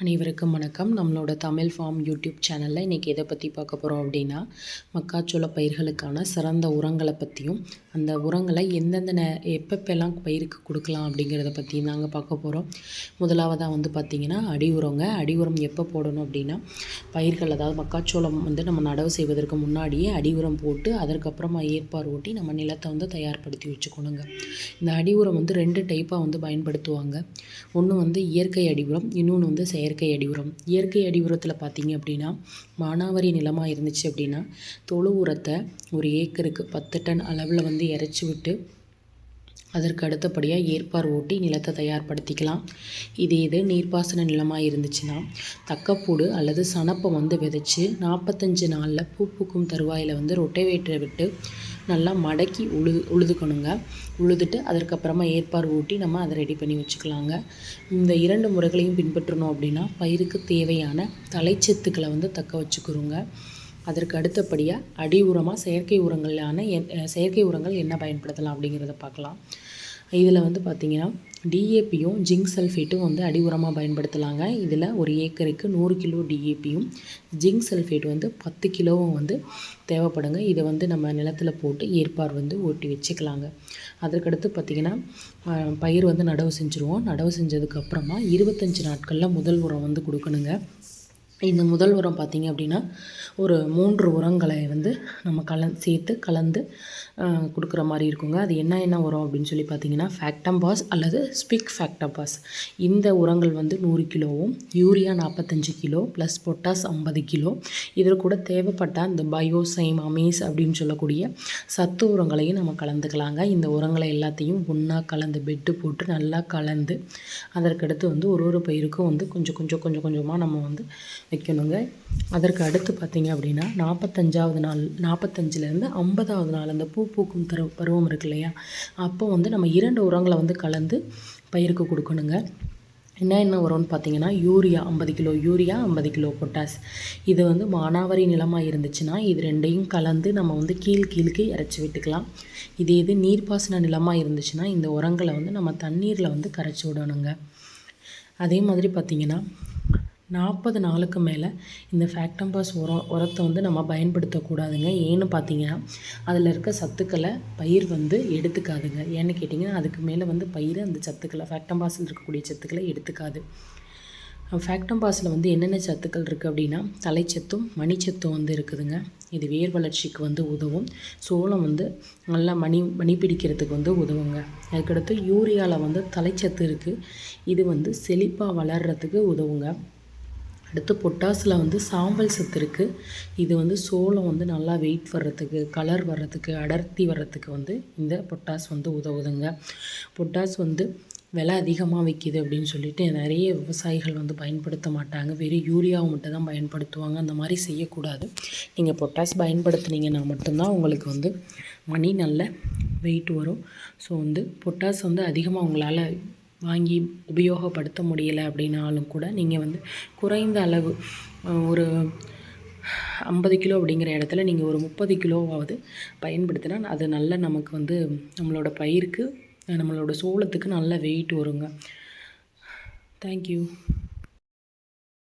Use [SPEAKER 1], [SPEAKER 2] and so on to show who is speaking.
[SPEAKER 1] அனைவருக்கும் வணக்கம். நம்மளோட தமிழ் ஃபார்ம் யூடியூப் சேனலில் இன்றைக்கி எதை பற்றி பார்க்க போகிறோம் அப்படின்னா மக்காச்சோள பயிர்களுக்கான சிறந்த உரங்களை பற்றியும் அந்த உரங்களை எந்தெந்த நே எப்பப்பெல்லாம் பயிருக்கு கொடுக்கலாம் அப்படிங்கிறத பற்றி நாங்கள் பார்க்க போகிறோம் முதலாவதாக வந்து பார்த்திங்கன்னா அடி உரங்க. அடி உரம் எப்போ போடணும் அப்படின்னா பயிர்கள் அதாவது மக்காச்சோளம் வந்து நம்ம நடவு செய்வதற்கு முன்னாடியே அடி உரம் போட்டு அதற்கப்புறமா ஏற்பார் ஓட்டி நம்ம நிலத்தை வந்து தயார்படுத்தி வச்சுக்கணுங்க. இந்த அடி உரம் வந்து ரெண்டு டைப்பாக வந்து பயன்படுத்துவாங்க. ஒன்று வந்து இயற்கை அடி உரம் இன்னொன்று வந்து செயற்கை அடி உரம் இயற்கை அடி உரத்தில் பார்த்தீங்க அப்படின்னா மானாவாரி நிலமாக இருந்துச்சு அப்படின்னா தொழு உரத்தை ஒரு ஏக்கருக்கு பத்து டன் அளவில் வந்து இறைச்சி விட்டு அதற்கு அடுத்தபடியாக ஏற்பார் ஓட்டி நிலத்தை தயார்படுத்திக்கலாம். இதே இது நீர்ப்பாசன நிலமாக இருந்துச்சுன்னா தக்கப்பூடு அல்லது சணப்பை வந்து விதைச்சி நாற்பத்தஞ்சு நாளில் பூ பூக்கும் தருவாயில் வந்து ரொட்டைவேட்டரை விட்டு நல்லா மடக்கி உழுது உழுதுக்கணுங்க. உழுதுட்டு அதற்கப்புறமா ஏற்பார் ஊட்டி நம்ம அதை ரெடி பண்ணி வச்சுக்கலாங்க. இந்த இரண்டு முறைகளையும் பின்பற்றணும் அப்படின்னா பயிருக்கு தேவையான தலைச்சத்துக்களை வந்து தக்க வச்சுக்கிறோங்க அதற்கு அடுத்தபடியாக அடி உரமாக செயற்கை உரங்களான செயற்கை உரங்கள் என்ன பயன்படுத்தலாம் அப்படிங்கிறத பார்க்கலாம். இதில் வந்து பார்த்திங்கன்னா டிஏபியும் ஜிங்க் சல்ஃபேட்டும் வந்து அடி உரமாக பயன்படுத்தலாங்க. இதில் ஒரு ஏக்கருக்கு நூறு கிலோ டிஏபியும் ஜிங்க் சல்ஃபேட் வந்து பத்து கிலோவும் வந்து தேவைப்படுங்க. இதை வந்து நம்ம நிலத்தில் போட்டு ஏற்பார் வந்து ஓட்டி வச்சுக்கலாங்க. அதற்கடுத்து பார்த்திங்கன்னா பயிர் வந்து நடவு செஞ்சுருவோம். நடவு செஞ்சதுக்கப்புறமா இருபத்தஞ்சி நாட்களில் முதல் உரம் வந்து கொடுக்கணுங்க. இந்த முதல் உரம் பார்த்திங்க அப்படின்னா ஒரு மூன்று உரங்களை வந்து நம்ம கலந் சேர்த்து கலந்து கொடுக்குற மாதிரி இருக்குங்க. அது என்ன என்ன உரம் அப்படின்னு சொல்லி பார்த்தீங்கன்னா ஃபேக்டம்பாஸ் அல்லது ஸ்பிக் ஃபேக்டம்பாஸ் இந்த உரங்கள் வந்து நூறு கிலோவும் யூரியா நாற்பத்தஞ்சு கிலோ ப்ளஸ் பொட்டாஸ் ஐம்பது கிலோ. இதில் கூட தேவைப்பட்ட இந்த பயோசைம் அமேஸ் அப்படின்னு சொல்லக்கூடிய சத்து உரங்களையும் நம்ம கலந்துக்கலாங்க. இந்த உரங்களை எல்லாத்தையும் ஒன்றா கலந்து பெட்டு போட்டு நல்லா கலந்து அதற்கடுத்து வந்து ஒரு ஒரு பயிருக்கும் வந்து கொஞ்சம் கொஞ்சம் கொஞ்சம் கொஞ்சமாக நம்ம வந்து வைக்கணுங்க அதற்கு அடுத்து பார்த்திங்க அப்படின்னா நாற்பத்தஞ்சாவது நாள் நாற்பத்தஞ்சிலேருந்து ஐம்பதாவது நாள் அந்த பூ பூக்கும் தரு பருவம் இருக்கு இல்லையா? அப்போ வந்து நம்ம இரண்டு உரங்களை வந்து கலந்து பயிருக்கு கொடுக்கணுங்க. என்ன என்ன உரம்னு பார்த்தீங்கன்னா யூரியா ஐம்பது கிலோ யூரியா ஐம்பது கிலோ பொட்டாஸ். இது வந்து மானாவரி நிலமாக இருந்துச்சுன்னா இது ரெண்டையும் கலந்து நம்ம வந்து கீழ் கீழுக்கு இறச்சி விட்டுக்கலாம். இது இது நீர்ப்பாசன நிலமாக இருந்துச்சுன்னா இந்த உரங்களை வந்து நம்ம தண்ணீரில் வந்து கரைச்சி விடணுங்க. அதே மாதிரி பார்த்திங்கன்னா நாற்பது நாளுக்கு மேலே இந்த ஃபேக்டம்பாஸ் உரம் உரத்தை வந்து நம்ம பயன்படுத்தக்கூடாதுங்க. ஏன்னு பார்த்தீங்கன்னா அதில் இருக்க சத்துக்களை பயிர் வந்து எடுத்துக்காதுங்க. ஏன்னு கேட்டிங்கன்னா அதுக்கு மேலே வந்து பயிர் அந்த சத்துக்களை ஃபேக்டம்பாஸில் இருக்கக்கூடிய சத்துக்களை எடுத்துக்காது. ஃபேக்டம்பாஸில் வந்து என்னென்ன சத்துக்கள் இருக்குது அப்படின்னா தலைச்சத்தும் மணிச்சத்தும் வந்து இருக்குதுங்க. இது வேர் வளர்ச்சிக்கு வந்து உதவும். சோளம் வந்து நல்லா மணி மணி பிடிக்கிறதுக்கு வந்து உதவுங்க. அதுக்கடுத்து யூரியாவில் வந்து தலைச்சத்து இருக்குது இது வந்து செழிப்பாக வளர்கிறதுக்கு உதவுங்க. அடுத்து பொட்டாசில் வந்து சாம்பல் சத்து இருக்குது இது வந்து சோளம் வந்து நல்லா வெயிட் வர்றதுக்கு கலர் வர்றதுக்கு அடர்த்தி வர்றதுக்கு வந்து இந்த பொட்டாஸ் வந்து உதவுதுங்க. பொட்டாஸ் வந்து விலை அதிகமாக விற்கிது அப்படின்னு சொல்லிட்டு நிறைய விவசாயிகள் வந்து பயன்படுத்த மாட்டாங்க. வெறும் யூரியாவை மட்டும் தான் பயன்படுத்துவாங்க. அந்த மாதிரி செய்யக்கூடாது. நீங்கள் பொட்டாஸ் பயன்படுத்துனீங்கன்னா மட்டும்தான் உங்களுக்கு வந்து மணி நல்ல வெயிட் வரும். ஸோ வந்து பொட்டாஸ் வந்து அதிகமாக உங்களால் வாங்கி உபயோகப்படுத்த முடியலை அப்படின்னாலும் கூட நீங்கள் வந்து குறைந்த அளவு ஒரு ஐம்பது கிலோ அப்படிங்கிற இடத்துல நீங்கள் ஒரு முப்பது கிலோவாவது பயன்படுத்தினா அது நல்ல நமக்கு வந்து நம்மளோட பயிருக்கு நம்மளோட சோளத்துக்கு நல்ல வெயிட் வருங்க. தேங்க்யூ